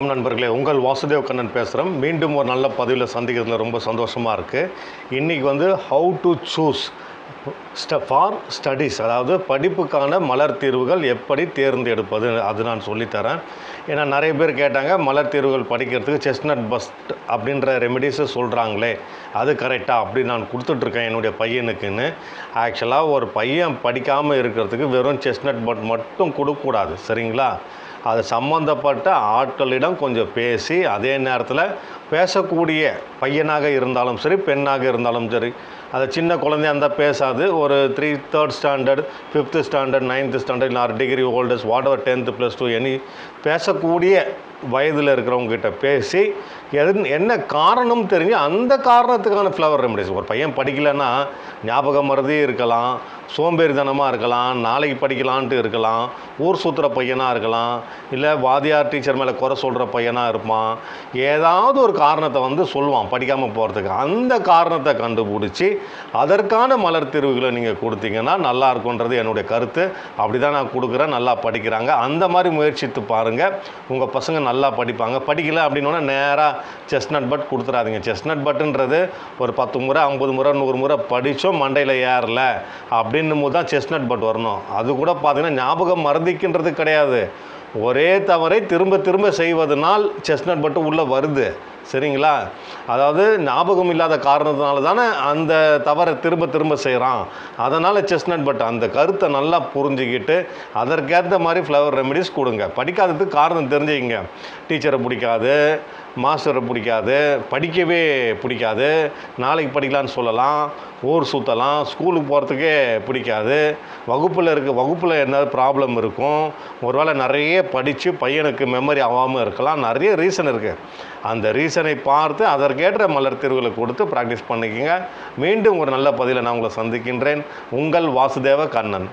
நண்பர்களே உங்கள் வாசுதேவ் கண்ணன் பேசுகிறேன் மீண்டும் ஒரு நல்ல பதிவில் சந்திக்கிறதுல ரொம்ப சந்தோஷமாக இருக்குது இன்றைக்கி வந்து ஹவு டு சூஸ் ஸ்ட ஃபார் ஸ்டடீஸ் அதாவது படிப்புக்கான மலர் தீர்வுகள் எப்படி தேர்ந்தெடுப்பது அது நான் சொல்லித்தரேன். ஏன்னா நிறைய பேர் கேட்டாங்க மலர் தீர்வுகள் படிக்கிறதுக்கு செஸ்னட் பஸ்ட் அப்படின்ற ரெமெடிஸை சொல்கிறாங்களே அது கரெக்டாக அப்படி நான் கொடுத்துட்ருக்கேன் என்னுடைய பையனுக்குன்னு. ஆக்சுவலாக ஒரு பையன் படிக்காமல் இருக்கிறதுக்கு வெறும் செஸ்னட் பட் மட்டும் கொடுக்கக்கூடாது சரிங்களா? அது சம்மந்தப்பட்ட ஆட்களிடம் கொஞ்சம் பேசி அதே நேரத்தில் பேசக்கூடிய பையனாக இருந்தாலும் சரி பெண்ணாக இருந்தாலும் சரி அதை சின்ன குழந்தையா இருந்தால் பேசாது. ஒரு three third standard fifth standard ninth standard இல்லை degree holders whatever tenth plus two any பேசக்கூடிய வயதில் இருக்கிறவங்ககிட்ட பேசி எது என்ன காரணம் தெரிஞ்சு அந்த காரணத்துக்கான ஃப்ளவர் ரெமடிஸ் ஒரு பையன் படிக்கலைன்னா ஞாபகம் மருதி இருக்கலாம் சோம்பேறித்தனமாக இருக்கலாம் நாளைக்கு படிக்கலான்ட்டு இருக்கலாம் ஊர் சுற்றுற பையனாக இருக்கலாம் இல்லை வாதியார் டீச்சர் மேலே குறை சொல்கிற பையனாக இருப்பான். ஏதாவது ஒரு காரணத்தை வந்து சொல்லுவான் படிக்காமல் போகிறதுக்கு அந்த காரணத்தை கண்டுபிடிச்சி அதற்கான மலர் தீர்வுகளை நீங்கள் கொடுத்தீங்கன்னா நல்லா இருக்குன்றது என்னுடைய கருத்து. அப்படி தான் நான் கொடுக்குறேன் நல்லா படிக்கிறாங்க. அந்த மாதிரி முயற்சித்து பாருங்கள் உங்கள் பசங்க நல்லா படிப்பாங்க. படிக்கல அப்படின்னோடனே நேராக செஸ்னட் பட் கொடுத்துறாதீங்க. செஸ்னட் பட்டுன்றது ஒரு பத்து முறை ஐம்பது முறை நூறு முறை படித்தோம் மண்டையில் ஏறல அப்படின்னும் போது தான் செஸ்னட் பட் வரணும். அது கூட பார்த்தீங்கன்னா ஞாபகம் மறதிக்கின்றது கிடையாது. ஒரே தவறை திரும்ப திரும்ப செய்வதனால் செஸ்னட் பட்டு உள்ளே வருது. சரிங்களா? அதாவது ஞாபகம் இல்லாத காரணத்தினால தானே அந்த தவறை திரும்ப திரும்ப செய்கிறான் அதனால் செஸ்னட் பட் அந்த கருத்தை நல்லா புரிஞ்சுக்கிட்டு அதற்கேற்ற மாதிரி ஃப்ளவர் ரெமெடிஸ் கொடுங்க. படிக்காததுக்கு காரணம் தெரிஞ்சுக்கிங்க. டீச்சரை பிடிக்காது மாஸ்டரை பிடிக்காது படிக்கவே பிடிக்காது. நாளைக்கு படிக்கலான்னு சொல்லலாம் ஊர் சுற்றலாம் ஸ்கூலுக்கு போகிறதுக்கே பிடிக்காது. வகுப்பில் இருக்க வகுப்பில் என்ன ப்ராப்ளம் இருக்கும்? ஒருவேளை நிறைய படித்து பையனுக்கு மெமரி ஆகாமல் இருக்கலாம். நிறைய ரீசன் இருக்குது அந்த ரீசனை பார்த்து அதற்கேற்ற மலர் தீர்வுகளை கொடுத்து ப்ராக்டிஸ் பண்ணிக்கோங்க. மீண்டும் ஒரு நல்ல பதிலை நான் உங்களை சந்திக்கின்றேன். உங்கள் வாசுதேவ கண்ணன்.